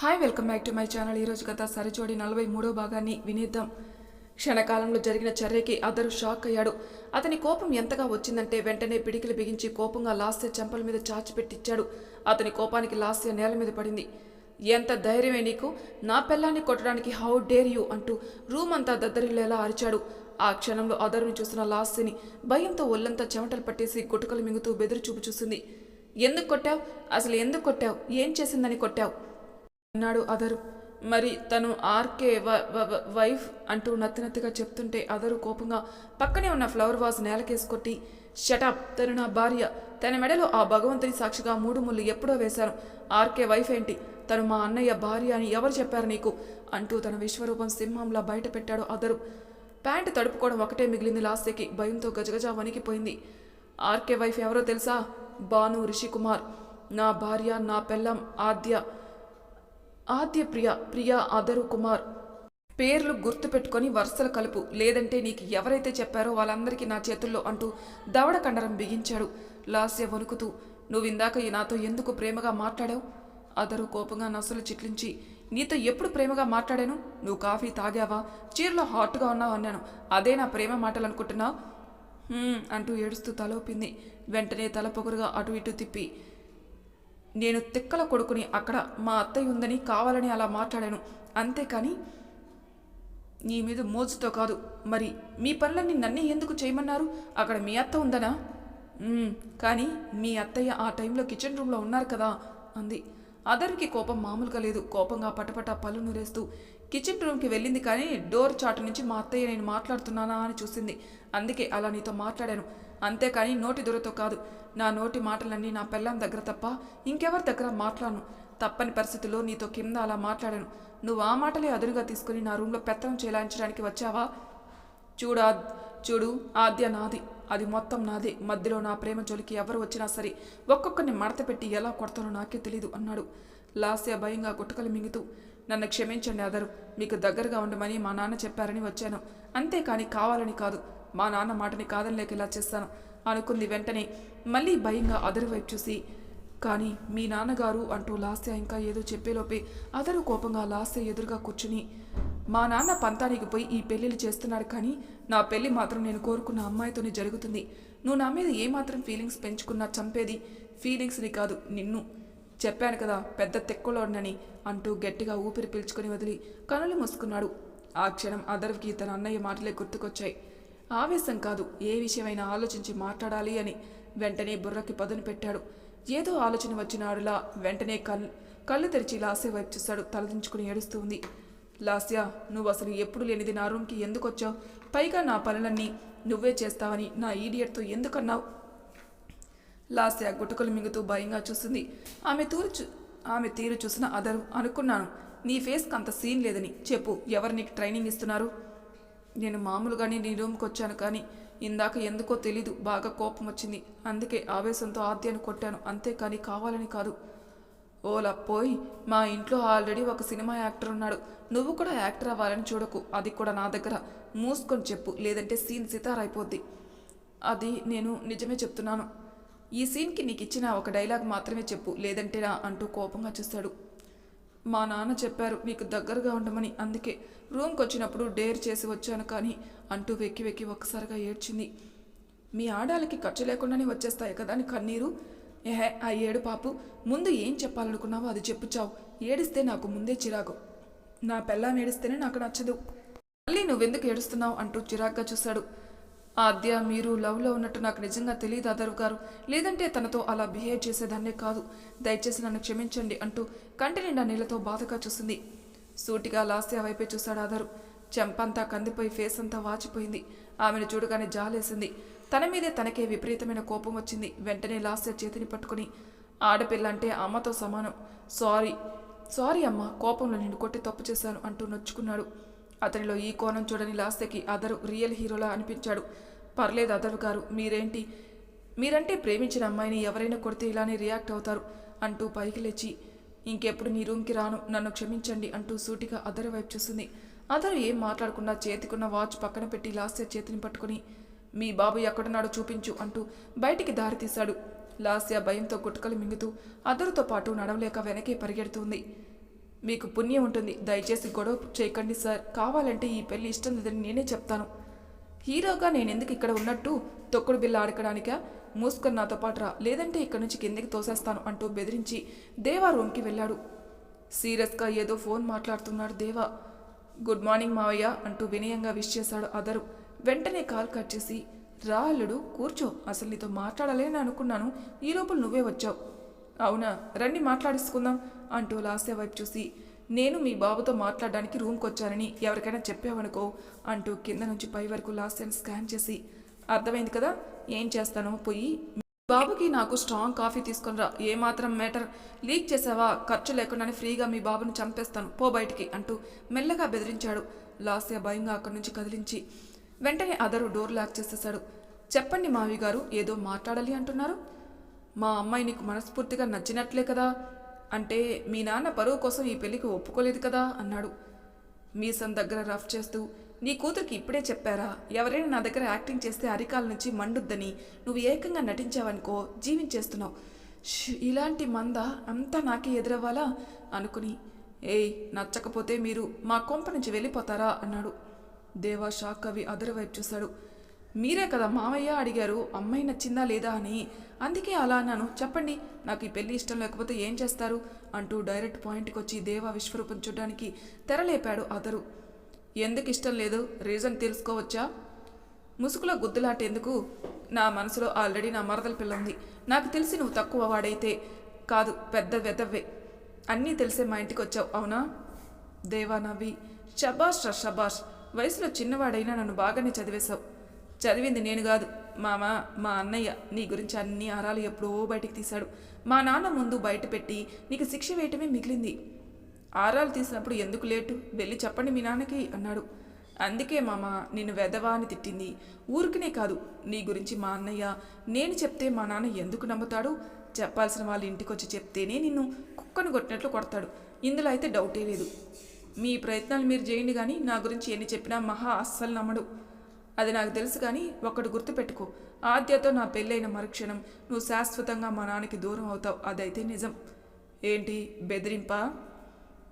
Hi welcome back to my channel. ఈరోజు గత సరిజోడి నలభై మూడో భాగాన్ని వినేద్దాం. క్షణకాలంలో జరిగిన చర్యకి అదరు షాక్ అయ్యాడు. అతని కోపం ఎంతగా వచ్చిందంటే వెంటనే పిడికిలు బిగించి కోపంగా లాస్య చెంపల మీద చాచి పెట్టిచ్చాడు. అతని కోపానికి లాస్య నేల మీద పడింది. ఎంత ధైర్యమే నీకు? నా పిల్లాన్ని కొట్టడానికి హౌ డేర్ యూ? అంటూ రూమ్ అంతా దద్దరిల్లేలా అరిచాడు. ఆ క్షణంలో అదరుని చూసిన లాస్యని భయంతో ఒళ్ళంతా చెమటలు పట్టేసి గుటుకలు మింగుతూ బెదిరి చూపు చూసింది. ఎందుకు కొట్టావు? అసలు ఎందుకు కొట్టావు? ఏం చేసిందని కొట్టావు? అన్నాడు అదరు. మరి తను ఆర్కే వ- వ- వైఫ్ అంటూ నత్తినత్తిగా చెప్తుంటే అదరు కోపంగా పక్కనే ఉన్న ఫ్లవర్ వాజ్ నేలకేసుకొట్టి షటప్ తను నా భార్య. తన మెడలో ఆ భగవంతుని సాక్షిగా మూడు ముళ్ళు ఎప్పుడో వేశాను. ఆర్కే వైఫ్ ఏంటి? తను మా అన్నయ్య భార్య అని ఎవరు చెప్పారు నీకు? అంటూ తన విశ్వరూపం సింహంలా బయట పెట్టాడు అదరు. ప్యాంటు తడుపుకోవడం ఒకటే మిగిలింది లాస్యకి. భయంతో గజగజ వణికిపోయింది. ఆర్కే వైఫ్ ఎవరో తెలుసా? బాను రిషికుమార్. నా భార్య నా పెళ్ళం ఆద్య. ఆద్య ప్రియ ప్రియ ఆదరు కుమార్. పేర్లు గుర్తుపెట్టుకొని వరుసలు కలుపు. లేదంటే నీకు ఎవరైతే చెప్పారో వాళ్ళందరికీ నా చేతుల్లో అంటూ దవడ కండరం బిగించాడు. లాస్య వణుకుతూ నువ్వు ఇందాక ఈ నాతో ఎందుకు ప్రేమగా మాట్లాడావు అదరు కోపంగా నసులు చిట్లించి నీతో ఎప్పుడు ప్రేమగా మాట్లాడాను? నువ్వు కాఫీ తాగావా? చీరలో హాట్గా ఉన్నావు అన్నాను. అదే నా ప్రేమ మాటలు అనుకుంటున్నావు అంటూ ఏడుస్తూ తలొప్పింది వెంటనే తల పొగరుగా అటు ఇటు తిప్పి నేను తిక్కల కొడుకుని అక్కడ మా అత్తయ్య ఉందని కావాలని అలా మాట్లాడాను. అంతేకాని నీ మీద మోజుతో కాదు. మరి మీ పనులన్నీ నన్నే ఎందుకు చేయమన్నారు? అక్కడ మీ అత్త ఉందనా? కానీ మీ అత్తయ్య ఆ టైంలో కిచెన్ రూమ్లో ఉన్నారు కదా అంది. అదర్కి కోపం మామూలుగా లేదు. కోపంగా పటపట పళ్ళు నూరేస్తూ కిచెన్ రూమ్కి వెళ్ళింది కానీ డోర్ చాటు నుంచి మా అత్తయ్య నేను మాట్లాడుతున్నానా అని చూసింది. అందుకే అలా నీతో మాట్లాడాను. అంతేకాని నోటి దొరతో కాదు. నా నోటి మాటలన్నీ నా పెళ్ళాం దగ్గర తప్ప ఇంకెవరి దగ్గర మాట్లాడను. తప్పని పరిస్థితుల్లో నీతో కింద అలా మాట్లాడాను. నువ్వు ఆ మాటలే అదురుగా తీసుకుని నా రూమ్లో పెత్తనం చేలాయించడానికి వచ్చావా? చూడు చూడు ఆద్య నాది. అది మొత్తం నాదే. మధ్యలో నా ప్రేమ జోలికి ఎవరు వచ్చినా సరే ఒక్కొక్కరిని మడత పెట్టి ఎలా కొడతానో నాకే తెలీదు అన్నాడు. లాస్య భయంగా గుట్టకలు మింగుతూ నన్ను క్షమించండి అదరు మీకు దగ్గరగా ఉండమని మా నాన్న చెప్పారని వచ్చాను. అంతేకాని కావాలని కాదు. మా నాన్న మాటని కాదనలేక ఇలా చేస్తాను అనుకుంది వెంటనే మళ్ళీ భయంగా అదరు వైపు చూసి. కానీ మీ నాన్నగారు అంటూ లాస్య ఇంకా ఏదో చెప్పేలోపే అదరు కోపంగా లాస్య ఎదురుగా కూర్చుని మా నాన్న పంతానికి పోయి ఈ పెళ్ళిళ్ళు చేస్తున్నాడు కానీ నా పెళ్ళి మాత్రం నేను కోరుకున్న అమ్మాయితోనే జరుగుతుంది. నువ్వు నా మీద ఏమాత్రం ఫీలింగ్స్ పెంచుకున్నా చంపేది ఫీలింగ్స్ని కాదు నిన్ను. చెప్పాను కదా పెద్ద తెక్కులోనని అంటూ గట్టిగా ఊపిరి పీల్చుకుని వదిలి కనులు మూసుకున్నాడు. ఆ క్షణం అదర్కి తన అన్నయ్య మాటలే గుర్తుకొచ్చాయి. ఆవేశం కాదు. ఏ విషయమైనా ఆలోచించి మాట్లాడాలి అని వెంటనే బుర్రకి పదును పెట్టాడు. ఏదో ఆలోచన వచ్చినాడులా వెంటనే కళ్ళు కళ్ళు తెరిచి లాస్య వైపు చూశాడు. తలదించుకుని ఏడుస్తూ ఉంది లాస్య నువ్వు అసలు ఎప్పుడు లేనిది నా రూమ్కి ఎందుకు వచ్చావు పైగా నా పనులన్నీ నువ్వే చేస్తావని నా ఈడియట్తో ఎందుకన్నావు? లాస్య గుటుకులు మింగుతూ భయంగా చూస్తుంది. ఆమె తూరు ఆమె తీరు చూసిన అదరు అనుకున్నాను. నీ ఫేస్కి అంత సీన్ లేదని చెప్పు. ఎవరు నీకు ట్రైనింగ్ ఇస్తున్నారు? నేను మామూలుగానే నీ రూమ్కి వచ్చాను కానీ ఇందాక ఎందుకో తెలీదు బాగా కోపం వచ్చింది. అందుకే ఆవేశంతో ఆద్యాన్ని కొట్టాను. అంతేకాని కావాలని కాదు. ఓలా పోయి మా ఇంట్లో ఆల్రెడీ ఒక సినిమా యాక్టర్ ఉన్నాడు. నువ్వు కూడా యాక్టర్ అవ్వాలని చూడకు. అది కూడా నా దగ్గర. మూసుకొని చెప్పు లేదంటే సీన్ సితారైపోద్ది అది నేను నిజమే చెప్తున్నాను. ఈ సీన్కి నీకు ఇచ్చిన ఒక డైలాగ్ మాత్రమే చెప్పు లేదంటే నా అంటూ కోపంగా చూస్తాడు. మా నాన్న చెప్పారు మీకు దగ్గరగా ఉండమని. అందుకే రూమ్కి వచ్చినప్పుడు డేర్ చేసి వచ్చాను కానీ అంటూ వెక్కి వెక్కి ఒక్కసారిగా ఏడ్చింది. మీ ఆడాలకి ఖర్చు లేకుండానే వచ్చేస్తాయి కదా అని కన్నీరు. ఏహే ఆ ఏడు పాపు ముందు ఏం చెప్పాలనుకున్నావో అది చెప్పుచావు ఏడిస్తే నాకు ముందే చిరాకు. నా పెళ్ళాం ఏడిస్తేనే నాకు నచ్చదు. మళ్ళీ నువ్వెందుకు ఏడుస్తున్నావు? అంటూ చిరాగ్గా చూశాడు. ఆద్య మీరు లవ్లో ఉన్నట్టు నాకు నిజంగా తెలియదు అదరు గారు. లేదంటే తనతో అలా బిహేవ్ చేసేదాన్నే కాదు. దయచేసి నన్ను క్షమించండి అంటూ కంటి నిండా నీళ్ళతో బాధగా చూసింది. సూటిగా లాస్య వైపే చూశాడు అదరు చెంపంతా కందిపోయి ఫేస్ అంతా వాచిపోయింది. ఆమెను చూడగానే జాలేసింది. తన మీదే తనకే విపరీతమైన కోపం వచ్చింది. వెంటనే లాస్య చేతిని పట్టుకుని ఆడపిల్ల అంటే అమ్మతో సమానం. సారీ సారీ అమ్మ కోపంలో నేను కొట్టి తప్పు చేశాను అంటూ నొచ్చుకున్నాడు. అతనిలో ఈ కోణం చూడని లాస్యకి అదరు రియల్ హీరోలా అనిపించాడు. పర్లేదు అదరు గారు మీరేంటి? మీరంటే ప్రేమించిన అమ్మాయిని ఎవరైనా కొడితే ఇలానే రియాక్ట్ అవుతారు అంటూ పైకి లేచి ఇంకెప్పుడు నీ రూమ్కి రాను నన్ను క్షమించండి అంటూ సూటిగా అదరు వైపు చూసింది. అదరు ఏం మాట్లాడకుండా చేతికున్న వాచ్ పక్కన పెట్టి లాస్య చేతిని పట్టుకుని మీ బాబు ఎక్కడున్నాడో చూపించు అంటూ బయటికి దారి తీశాడు. లాస్య భయంతో గుట్కలు మింగుతూ అదరుతో పాటు నడవలేక వెనకే పరిగెడుతుంది మీకు పుణ్యం ఉంటుంది. దయచేసి గొడవ చేయకండి సార్. కావాలంటే ఈ పెళ్ళి ఇష్టం లేదని నేనే చెప్తాను. హీరోగా నేను ఎందుకు ఇక్కడ ఉన్నట్టు తొక్కుడు బిల్ల ఆడకడానికా మూసుకొని నాతో పాటు రా. లేదంటే ఇక్కడ నుంచి కిందకి తోసేస్తాను అంటూ బెదిరించి దేవా రూమ్కి వెళ్ళాడు. సీరియస్గా ఏదో ఫోన్ మాట్లాడుతున్నాడు దేవా. గుడ్ మార్నింగ్ మావయ్య అంటూ వినయంగా విష్ చేశాడు అదరు. వెంటనే కాల్ కట్ చేసి రా అల్లుడు కూర్చో. అసలు నీతో మాట్లాడాలని అనుకున్నాను. ఈ లోపల నువ్వే వచ్చావు. అవునా? రండి మాట్లాడేసుకుందాం. అంటూ లాస్య వైపు చూసి నేను మీ బాబుతో మాట్లాడడానికి రూమ్కి వచ్చానని ఎవరికైనా చెప్పావనుకో అంటూ కింద నుంచి పై వరకు లాస్యను స్కాన్ చేసి అర్థమైంది కదా ఏం చేస్తానో పోయి బాబుకి నాకు స్ట్రాంగ్ కాఫీ తీసుకునిరా ఏమాత్రం మ్యాటర్ లీక్ చేసావా ఖర్చు లేకుండానే ఫ్రీగా మీ బాబుని చంపేస్తాను పో బయటికి అంటూ మెల్లగా బెదిరించాడు. లాస్య భయంగా అక్కడి నుంచి కదిలించి వెంటనే అదరు డోర్ లాక్ చేసేశాడు. చెప్పండి మావి గారు ఏదో మాట్లాడాలి అంటున్నారు? మా అమ్మాయి నీకు మనస్ఫూర్తిగా నచ్చినట్లే కదా అంటే మీ నాన్న పరువు కోసం ఈ పెళ్ళికి ఒప్పుకోలేదు కదా అన్నాడు. మీసం దగ్గర రఫ్ చేస్తూ నీ కూతురికి ఇప్పుడే చెప్పారా? ఎవరైనా నా దగ్గర యాక్టింగ్ చేస్తే అరికాల నుంచి మండుద్దని నువ్వు ఏకంగా నటించావనుకో జీవించేస్తున్నావు. ష్, ఇలాంటి మంద అంతా నాకే ఎదురవ్వాలా? అనుకుని ఏయ్ నచ్చకపోతే మీరు మా కొంప నుంచి వెళ్ళిపోతారా? అన్నాడు. దేవా షాక్ అవి అదరు వైపు చూశాడు. మీరే కదా మావయ్య అడిగారు అమ్మాయి నచ్చిందా లేదా అని. అందుకే అలా అన్నాను. చెప్పండి నాకు ఈ పెళ్ళి ఇష్టం లేకపోతే ఏం చేస్తారు? అంటూ డైరెక్ట్ పాయింట్కి వచ్చి దేవా విశ్వరూపం చూడడానికి తెరలేపాడు అదరు ఎందుకు ఇష్టం లేదు? రీజన్ తెలుసుకోవచ్చా? ముసుగులో గుద్దులాటేందుకు? నా మనసులో ఆల్రెడీ నా మరదల పిల్ల ఉంది నాకు తెలిసి నువ్వు తక్కువ వాడైతే కాదు పెద్ద వెదవ్వే. అన్నీ తెలిసే మా ఇంటికి వచ్చావు అవునా? దేవా నవ్వి షబాష్ రా షబాష్ వయసులో చిన్నవాడైనా నన్ను బాగానే చదివేశావు. చదివింది నేను కాదు. మామ మా అన్నయ్య నీ గురించి అన్ని ఆరాలు ఎప్పుడో బయటికి తీశాడు. మా నాన్న ముందు బయట పెట్టి నీకు శిక్ష వేయటమే మిగిలింది. ఆరాలు తీసినప్పుడు ఎందుకు లేటు? వెళ్ళి చెప్పండి మీ నాన్నకి అన్నాడు. అందుకే మామ నిన్ను వెదవా అని తిట్టింది. ఊరికనే కాదు నీ గురించి మా అన్నయ్య నేను చెప్తే మా నాన్న ఎందుకు నమ్ముతాడు? చెప్పాల్సిన వాళ్ళ ఇంటికి వచ్చి చెప్తేనే నిన్ను కుక్కను కొట్టినట్లు కొడతాడు. ఇందులో అయితే డౌటే లేదు. మీ ప్రయత్నాలు మీరు చేయండి కానీ నా గురించి ఎన్ని చెప్పినా మహా అస్సలు నమ్మడు. అది నాకు తెలుసు కానీ ఒక్కటి గుర్తుపెట్టుకో. ఆద్యతో నా పెళ్ళైన మరుక్షణం నువ్వు శాశ్వతంగా మా నాన్నకి దూరం అవుతావు. అదైతే నిజం. ఏంటి? బెదిరింపా?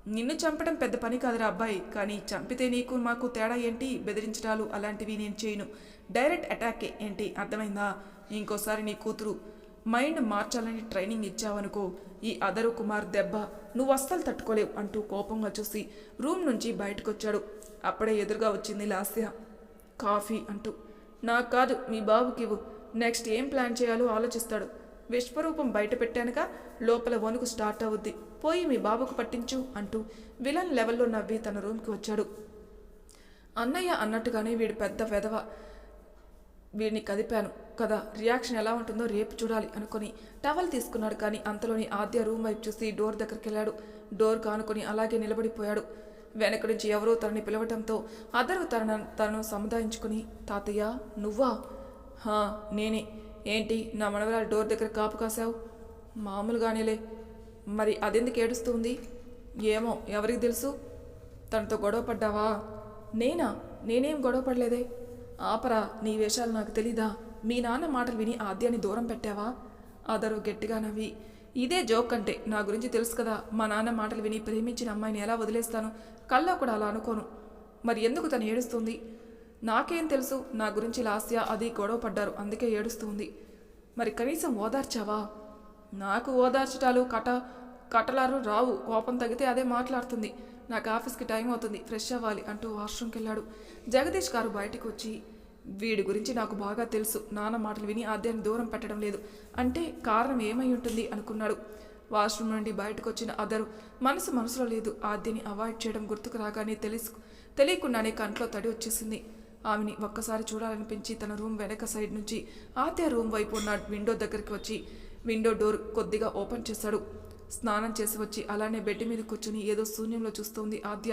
నిన్ను చంపడం పెద్ద పని కాదురా అబ్బాయి. కానీ చంపితే నీకు మాకు తేడా ఏంటి? బెదిరించడాలు అలాంటివి నేను చేయను. డైరెక్ట్ అటాకే ఏంటి? అర్థమైందా? ఇంకోసారి నీ కూతురు మైండ్ మార్చాలని ట్రైనింగ్ ఇచ్చావనుకో ఈ అదరు కుమార్ దెబ్బ నువ్వు అస్సలు తట్టుకోలేవు అంటూ కోపంగా చూసి రూమ్ నుంచి బయటకొచ్చాడు. అప్పుడే ఎదురుగా వచ్చింది లాస్య. కాఫీ అంటూ. నాకు కాదు మీ బాబుకి ఇవ్వు. నెక్స్ట్ ఏం ప్లాన్ చేయాలో ఆలోచిస్తాడు. విశ్వరూపం బయట పెట్టానుక లోపల వణుకు స్టార్ట్ అవుద్ది. పోయి మీ బాబుకు పట్టించు అంటూ విలన్ లెవెల్లో నవ్వి తన రూమ్కి వచ్చాడు. అన్నయ్య అన్నట్టుగానే వీడు పెద్ద వెధవ. వీడిని కదిపాను. కదా రియాక్షన్ ఎలా ఉంటుందో రేపు చూడాలి అనుకుని టవల్ తీసుకున్నాడు కానీ అంతలోని ఆద్య రూమ్ వైపు చూసి డోర్ దగ్గరికి వెళ్ళాడు డోర్ కానుకొని అలాగే నిలబడిపోయాడు. వెనక నుంచి ఎవరో తనని పిలవటంతో అదరు తన తనను సముదాయించుకుని తాతయ్య నువ్వా? హా నేనే. ఏంటి నా మనవరాలు డోర్ దగ్గర కాపు కాసావు మామూలుగానేలే. మరి అదెందుకు ఏడుస్తుంది? ఏమో ఎవరికి తెలుసు. తనతో గొడవ పడ్డావా? నేనా? నేనేం గొడవ పడలేదే. ఆపరా నీ వేషాలు నాకు తెలీదా? మీ నాన్న మాటలు విని ఆద్యాన్ని దూరం పెట్టావా? అదరు గట్టిగా నవ్వి. ఇదే జోక్ అంటే నా గురించి తెలుసు కదా. మా నాన్న మాటలు విని ప్రేమించిన అమ్మాయిని ఎలా వదిలేస్తాను? కల్లా కూడా అలా అనుకోను. మరి ఎందుకు తను ఏడుస్తుంది? నాకేం తెలుసు నా గురించి లాస్య అది గొడవ పడ్డారు అందుకే ఏడుస్తుంది. మరి కనీసం ఓదార్చావా? నాకు ఓదార్చటాలు కట కట్టలారు రావు కోపం తగ్గితే అదే మాట్లాడుతుంది. నాకు ఆఫీస్కి టైం అవుతుంది ఫ్రెష్ అవ్వాలి అంటూ వాష్రూమ్కి వెళ్ళాడు జగదీష్ గారు బయటికి వచ్చి వీడి గురించి నాకు బాగా తెలుసు నాన్న మాటలు విని ఆద్యాన్ని దూరం పెట్టడం లేదు అంటే కారణం ఏమై ఉంటుంది అనుకున్నాడు. వాష్రూమ్ నుండి బయటకు వచ్చిన అదరు మనసు మనసులో లేదు. ఆద్యని అవాయిడ్ చేయడం గుర్తుకు రాగానే తెలుసు తెలియకుండానే కంట్లో తడి వచ్చేసింది. ఆమెని ఒక్కసారి చూడాలనిపించి తన రూమ్ వెనక సైడ్ నుంచి ఆద్య రూమ్ వైపు ఉన్న విండో దగ్గరికి వచ్చి విండో డోర్ కొద్దిగా ఓపెన్ చేశాడు. స్నానం చేసి వచ్చి అలానే బెడ్ మీద కూర్చుని ఏదో శూన్యంలో చూస్తోంది ఆద్య.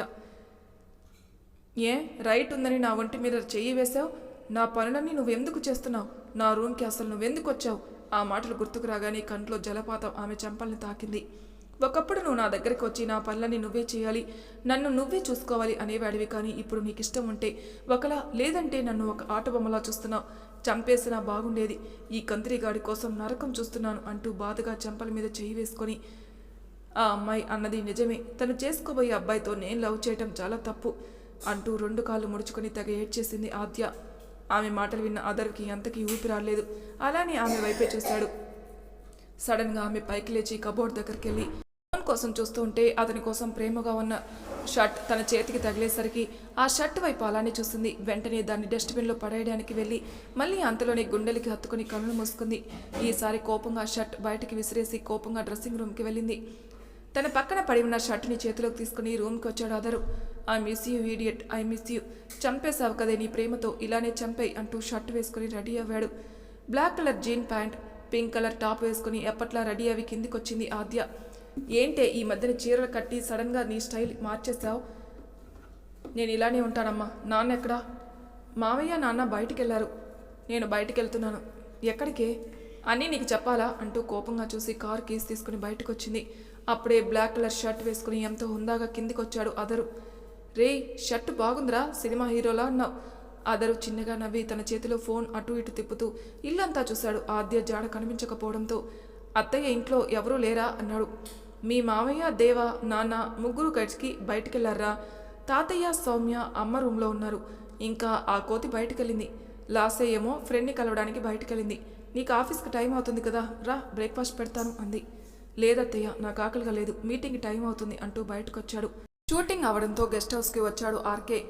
ఏ రైట్ ఉందని నా ఒంటి మీద చెయ్యి వేశావు? నా పనులన్నీ నువ్వెందుకు చేస్తున్నావు? నా రూమ్కి అసలు నువ్వెందుకు వచ్చావు? ఆ మాటలు గుర్తుకు రాగానే కంట్లో జలపాతం ఆమె చెంపల్ని తాకింది. ఒకప్పుడు నువ్వు నా దగ్గరికి వచ్చి నా పనులని నువ్వే చేయాలి. నన్ను నువ్వే చూసుకోవాలి అనేవాడివి కానీ ఇప్పుడు నీకు ఇష్టం ఉంటే ఒకలా లేదంటే నన్ను ఒక ఆట బొమ్మలా చూస్తున్నావు. చంపేసినా బాగుండేది. ఈ కంత్రిగాడి కోసం నరకం చూస్తున్నాను అంటూ బాధగా చెంపల మీద చెయ్యి వేసుకొని ఆ అమ్మాయి అన్నది నిజమే. తను చేసుకోబోయే అబ్బాయితో నేను లవ్ చేయటం చాలా తప్పు అంటూ రెండు కాళ్ళు ముడుచుకొని తెగ ఏడ్చేసింది ఆద్య. ఆమె మాటలు విన్న అదర్కి అంతకీ ఊపి రాలేదు. అలానే ఆమె వైపే చూశాడు. సడన్గా ఆమె పైకి లేచి కబోర్డ్ దగ్గరికి వెళ్ళి ఫోన్ కోసం చూస్తూ ఉంటే అతని కోసం ప్రేమగా ఉన్న షర్ట్ తన చేతికి తగిలేసరికి ఆ షర్ట్ వైపు అలానే చూస్తుంది వెంటనే దాన్ని డస్ట్బిన్లో పడేయడానికి వెళ్ళి మళ్ళీ అంతలోనే గుండెలకి హత్తుకుని కళ్ళు మూసుకుంది. ఈసారి కోపంగా షర్ట్ బయటికి విసిరేసి కోపంగా డ్రెస్సింగ్ రూమ్కి వెళ్ళింది. తన పక్కన పడి ఉన్న షర్ట్ని చేతిలోకి తీసుకుని రూమ్కి వచ్చాడు అదరు I miss you idiot I miss you. చంపేశావు కదే నీ ప్రేమతో. ఇలానే చంపేయి అంటూ షర్ట్ వేసుకుని ready అవ్వాడు. Black colour jean pant pink colour top వేసుకుని ఎప్పట్లా రెడీ అవి కిందికొచ్చింది ఆద్య. ఏంటే ఈ మధ్యన చీరలు కట్టి సడన్గా నీ స్టైల్ మార్చేసావు నేను ఇలానే ఉంటానమ్మా. నాన్న ఎక్కడా? మావయ్య నాన్న బయటికి వెళ్ళారు నేను బయటికి వెళ్తున్నాను ఎక్కడికే? అన్నీ నీకు చెప్పాలా? అంటూ కోపంగా చూసి కార్ కీస్ తీసుకుని బయటకు వచ్చింది అప్పుడే బ్లాక్ కలర్ షర్ట్ వేసుకుని ఎంతో హుందాగా కిందికి వచ్చాడు అదరు. రే షర్ట్ బాగుందిరా సినిమా హీరోలా అన్నావు. అదరు చిన్నగా నవ్వి తన చేతిలో ఫోన్ అటు ఇటు తిప్పుతూ ఇల్లంతా చూశాడు ఆద్య జాడ కనిపించకపోవడంతో. అత్తయ్య ఇంట్లో ఎవరూ లేరా అన్నాడు. మీ మామయ్య దేవ నాన్న ముగ్గురు గడిచికి బయటికెళ్ళారా తాతయ్య సౌమ్య అమ్మ రూమ్లో ఉన్నారు. ఇంకా ఆ కోతి బయటికెళ్ళింది. లాసే ఏమో ఫ్రెండ్ని కలవడానికి బయటికెళ్ళింది. నీకు ఆఫీస్కి టైం అవుతుంది కదా రా బ్రేక్ఫాస్ట్ పెడతాను అంది. లేదత్తయ్య నాకు ఆకలిగా లేదు. మీటింగ్ టైం అవుతుంది అంటూ బయటకు వచ్చాడు షూటింగ్ అవడంతో గెస్ట్ హౌస్కి వచ్చాడు ఆర్కే.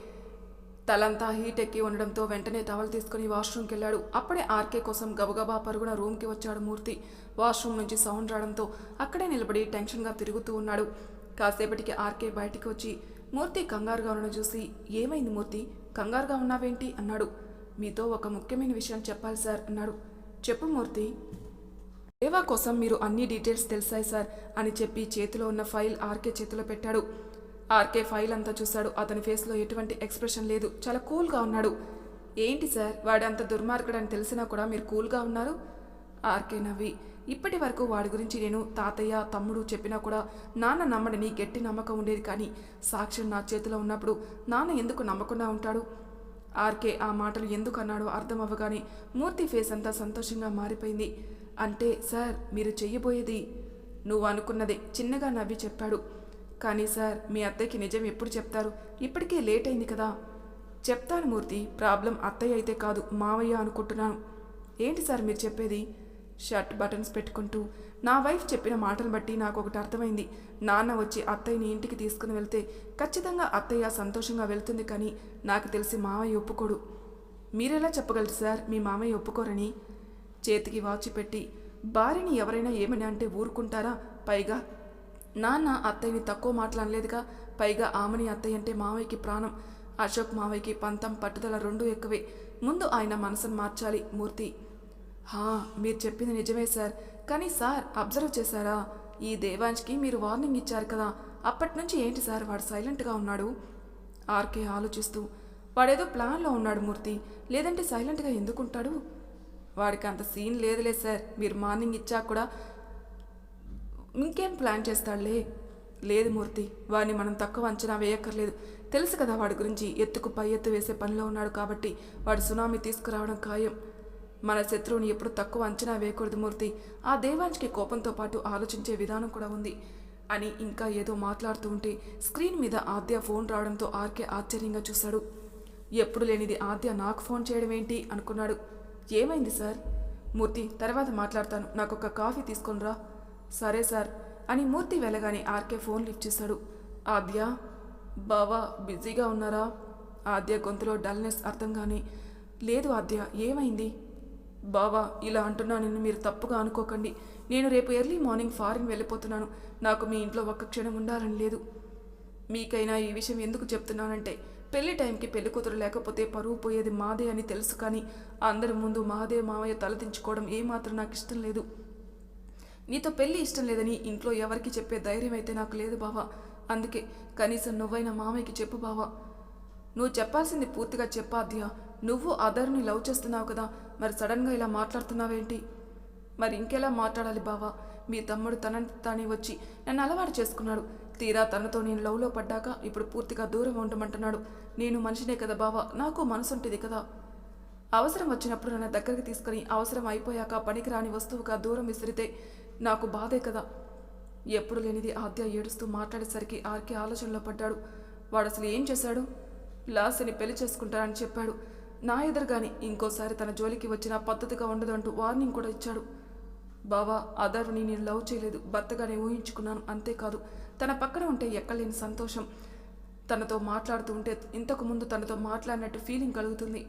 తలంతా హీట్ ఎక్కి ఉండడంతో వెంటనే టవల్ తీసుకుని వాష్రూమ్కి వెళ్ళాడు అప్పుడే ఆర్కే కోసం గబగబా పరుగున రూమ్కి వచ్చాడు మూర్తి. వాష్రూమ్ నుంచి సౌండ్ రావడంతో అక్కడే నిలబడి టెన్షన్గా తిరుగుతూ ఉన్నాడు. కాసేపటికి ఆర్కే బయటికి వచ్చి మూర్తి కంగారుగా ఉండడం చూసి ఏమైంది మూర్తి? కంగారుగా ఉన్నావేంటి? అన్నాడు. మీతో ఒక ముఖ్యమైన విషయం చెప్పాలి సార్ అన్నాడు. చెప్పు మూర్తి. సేవా కోసం మీరు అన్ని డీటెయిల్స్ తెలిసాయి సార్? అని చెప్పి చేతిలో ఉన్న ఫైల్ ఆర్కే చేతిలో పెట్టాడు. ఆర్కే ఫైల్ అంతా చూశాడు. అతని ఫేస్లో ఎటువంటి ఎక్స్ప్రెషన్ లేదు. చాలా కూల్గా ఉన్నాడు. ఏంటి సార్? వాడు అంత దుర్మార్గుడు అని తెలిసినా కూడా మీరు కూల్గా ఉన్నారు? ఆర్కే నవ్వి. ఇప్పటి వరకు వాడి గురించి నేను తాతయ్య తమ్ముడు చెప్పినా కూడా నాన్న నమ్మడని గట్టి నమ్మకం ఉండేది కానీ సాక్ష్యం నా చేతిలో ఉన్నప్పుడు నాన్న ఎందుకు నమ్మకుండా ఉంటాడు? ఆర్కే ఆ మాటలు ఎందుకు అన్నాడో అర్థం అవ్వగానే మూర్తి ఫేస్ అంతా సంతోషంగా మారిపోయింది. అంటే సార్ మీరు చెయ్యబోయేది నువ్వు అనుకున్నదే చిన్నగా నవ్వి చెప్పాడు. కానీ సార్ మీ అత్తయ్యకి నిజం ఎప్పుడు చెప్తారు? ఇప్పటికే లేట్ అయింది కదా. చెప్తాను మూర్తి ప్రాబ్లం అత్తయ్య అయితే కాదు మావయ్య అనుకుంటున్నాను. ఏంటి సార్ మీరు చెప్పేది? షర్ట్ బటన్స్ పెట్టుకుంటూ నా వైఫ్ చెప్పిన మాటలు బట్టి నాకు ఒకటి అర్థమైంది. నాన్న వచ్చి అత్తయ్యని ఇంటికి తీసుకుని వెళ్తే ఖచ్చితంగా అత్తయ్య సంతోషంగా వెళ్తుంది కానీ నాకు తెలిసి మావయ్య ఒప్పుకోడు. మీరెలా చెప్పగలరు సార్? మీ మామయ్య ఒప్పుకోరని? చేతికి వాచి పెట్టి భార్యని ఎవరైనా ఏమని అంటే ఊరుకుంటారా? పైగా నాన్న అత్తయ్యని తక్కువ మాట్లాడలేదుగా పైగా ఆమెని అత్తయ్య అంటే మావయ్యకి ప్రాణం. అశోక్ మావయ్యకి పంతం పట్టుదల రెండూ ఎక్కువే. ముందు ఆయన మనసును మార్చాలి మూర్తి. హా మీరు చెప్పింది నిజమే సార్. కానీ సార్ అబ్జర్వ్ చేశారా? ఈ దేవాంజ్కి మీరు వార్నింగ్ ఇచ్చారు కదా అప్పటి నుంచి ఏంటి సార్ వాడు సైలెంట్గా ఉన్నాడు? ఆర్కే ఆలోచిస్తూ వాడేదో ప్లాన్లో ఉన్నాడు మూర్తి లేదంటే సైలెంట్గా ఎందుకుంటాడు? వాడికి అంత సీన్ లేదులే సార్ మీరు మార్నింగ్ ఇచ్చా కూడా ఇంకేం ప్లాన్ చేస్తాడులే? లేదు మూర్తి వాడిని మనం తక్కువ అంచనా వేయక్కర్లేదు. తెలుసు కదా వాడి గురించి ఎత్తుకు పై ఎత్తు వేసే పనిలో ఉన్నాడు కాబట్టి వాడు సునామీ తీసుకురావడం ఖాయం. మన శత్రువుని ఎప్పుడు తక్కువ అంచనా వేయకూడదు మూర్తి. ఆ దేవాంజ్కి కోపంతో పాటు ఆలోచించే విధానం కూడా ఉంది. అని ఇంకా ఏదో మాట్లాడుతూ ఉంటే స్క్రీన్ మీద ఆద్య ఫోన్ రావడంతో ఆర్కే ఆశ్చర్యంగా చూశాడు ఎప్పుడు లేనిది ఆద్య నాకు ఫోన్ చేయడం ఏంటి? అనుకున్నాడు. ఏమైంది సార్? మూర్తి తర్వాత మాట్లాడతాను. నాకు ఒక కాఫీ తీసుకొనిరా సరే సార్ అని మూర్తి వెళ్ళగానే ఆర్కే ఫోన్ లిఫ్ట్ చేశాడు ఆద్య? బావా బిజీగా ఉన్నారా? ఆద్య గొంతులో డల్నెస్ అర్థం కానీ లేదు ఆద్య ఏమైంది? బావా ఇలా అంటున్నానని మీరు తప్పుగా అనుకోకండి. నేను రేపు ఎర్లీ మార్నింగ్ ఫారిన్ వెళ్ళిపోతున్నాను. నాకు మీ ఇంట్లో ఒక్క క్షణం ఉండాలని లేదు. మీకైనా ఈ విషయం ఎందుకు చెప్తున్నానంటే పెళ్ళి టైంకి పెళ్ళి కూతురు లేకపోతే పరువు పోయేది మాదే అని తెలుసు కానీ అందరి ముందు మాదే మావయ్య తలదించుకోవడం ఏమాత్రం నాకు ఇష్టం లేదు. నీతో పెళ్ళి ఇష్టం లేదని ఇంట్లో ఎవరికి చెప్పే ధైర్యం అయితే నాకు లేదు బావా. అందుకే కనీసం నువ్వైనా మామయ్యకి చెప్పు బావా. నువ్వు చెప్పాల్సింది పూర్తిగా చెప్పాద్యా నువ్వు అదర్ని లవ్ చేస్తున్నావు కదా మరి సడన్గా ఇలా మాట్లాడుతున్నావేంటి? మరి ఇంకెలా మాట్లాడాలి బావా? మీ తమ్ముడు తనని తానే వచ్చి నన్ను అలవాటు చేసుకున్నాడు. తీరా తనతో నేను లవ్లో పడ్డాక ఇప్పుడు పూర్తిగా దూరం ఉండమంటున్నాడు. నేను మనిషినే కదా బావా నాకు మనసుంటుంది కదా. అవసరం వచ్చినప్పుడు నన్ను దగ్గరికి తీసుకొని అవసరం అయిపోయాక పనికిరాని వస్తువుగా దూరం విసిరితే నాకు బాధే కదా. ఎప్పుడు లేనిది ఆద్య ఏడుస్తూ మాట్లాడేసరికి ఆర్కే ఆలోచనలో పడ్డాడు. వాడు అసలు ఏం చేశాడు? లాస్ని పెళ్ళి చేసుకుంటానని చెప్పాడు. నా ఎదురుగాని ఇంకోసారి తన జోలికి వచ్చిన పద్ధతిగా ఉండదు అంటూ వార్నింగ్ కూడా ఇచ్చాడు. బావా అదర్ని నేను లవ్ చేయలేదు. భర్తగానే ఊహించుకున్నాను. అంతేకాదు తన పక్కన ఉంటే ఎక్కలేని సంతోషం. తనతో మాట్లాడుతూ ఉంటే ఇంతకు ముందు తనతో మాట్లాడినట్టు ఫీలింగ్ కలుగుతుంది.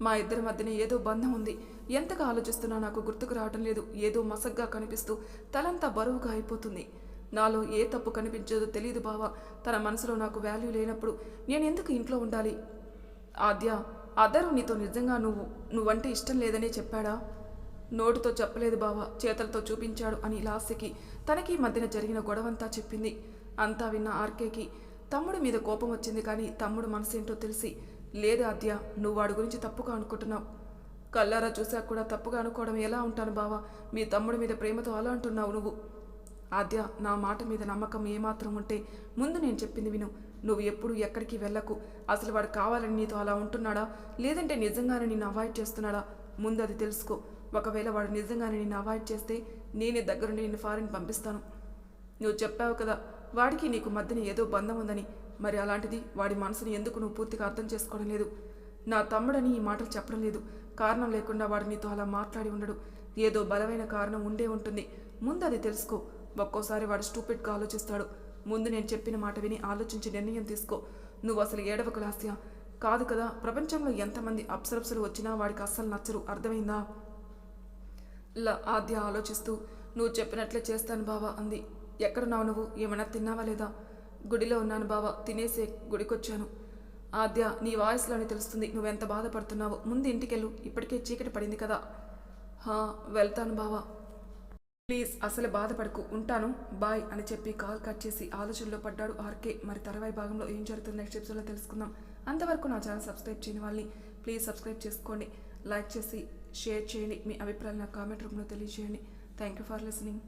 మా ఇద్దరి మధ్యన ఏదో బంధం ఉంది. ఎంతగా ఆలోచిస్తున్నా నాకు గుర్తుకు రావడం లేదు. ఏదో మసగ్గా కనిపిస్తూ తలంతా బరువుగా అయిపోతుంది. నాలో ఏ తప్పు కనిపించదో తెలియదు బావా. తన మనసులో నాకు వాల్యూ లేనప్పుడు నేను ఎందుకు ఇంట్లో ఉండాలి? ఆద్య అదరు నీతో నిజంగా నువ్వు నువ్వంటే ఇష్టం లేదనే చెప్పాడా? నోటితో చెప్పలేదు బావా చేతలతో చూపించాడు అని లాస్యకి తనకి మధ్యన జరిగిన గొడవంతా చెప్పింది. అంతా విన్న ఆర్కేకి తమ్ముడి మీద కోపం వచ్చింది కానీ తమ్ముడు మనసేంటో తెలిసి లేదు ఆద్య నువ్వు వాడి గురించి తప్పుగా అనుకుంటున్నావు. కల్లారా చూశాక కూడా తప్పుగా అనుకోవడం ఎలా ఉంటాను బావా? మీ తమ్ముడి మీద ప్రేమతో అలా అంటున్నావు నువ్వు. ఆద్య నా మాట మీద నమ్మకం ఏమాత్రం ఉంటే ముందు నేను చెప్పింది విను. నువ్వు ఎప్పుడు ఎక్కడికి వెళ్ళకు. అసలు వాడు కావాలని నీతో అలా ఉంటున్నాడా? లేదంటే నిజంగానే నిన్ను అవాయిడ్ చేస్తున్నాడా? ముందు అది తెలుసుకో. ఒకవేళ వాడు నిజంగానే నిన్ను అవాయిడ్ చేస్తే నేనే దగ్గరుండి నిన్ను ఫారిన్ పంపిస్తాను. నువ్వు చెప్పావు కదా వాడికి నీకు మధ్యన ఏదో బంధం ఉందని. మరి అలాంటిది వాడి మనసుని ఎందుకు నువ్వు పూర్తిగా అర్థం చేసుకోవడం లేదు? నా తమ్ముడని ఈ మాటలు చెప్పడం లేదు. కారణం లేకుండా వాడు నీతో అలా మాట్లాడి ఉండడు. ఏదో బలమైన కారణం ఉండే ఉంటుంది. ముందు అది తెలుసుకో. ఒక్కోసారి వాడు స్టూపిడ్గా ఆలోచిస్తాడు. ముందు నేను చెప్పిన మాట విని ఆలోచించి నిర్ణయం తీసుకో. నువ్వు అసలు ఏడవకు లాస్య. కాదు కదా ప్రపంచంలో ఎంతమంది అప్సరప్సలు వచ్చినా వాడికి అస్సలు నచ్చరు. అర్థమైందా? ల ఆద్య ఆలోచిస్తూ నువ్వు చెప్పినట్లే చేస్తాను బావా అంది. ఎక్కడున్నావు నువ్వు? ఏమైనా తిన్నావా లేదా? గుడిలో ఉన్నాను బావా. తినేసే గుడికొచ్చాను. ఆద్య నీ వాయిస్లోనే తెలుస్తుంది నువ్వెంత బాధపడుతున్నావు. ముందు ఇంటికెళ్ళు. ఇప్పటికే చీకటి పడింది కదా. హా వెళ్తాను బావా. ప్లీజ్ అసలు బాధపడకు ఉంటాను బాయ్ అని చెప్పి కాల్ కట్ చేసి ఆలోచనలో పడ్డాడు ఆర్కే. మరి తర్వాయి భాగంలో ఏం జరుగుతుంది నెక్స్ట్ ఎపిసోడ్లో తెలుసుకుందాం. అంతవరకు నా ఛానల్ సబ్స్క్రైబ్ చేయని వాళ్ళని ప్లీజ్ సబ్స్క్రైబ్ చేసుకోండి. లైక్ చేసి షేర్ చేయండి. మీ అభిప్రాయాలు నా కామెంట్ రూమ్లో తెలియజేయండి. Thank you for listening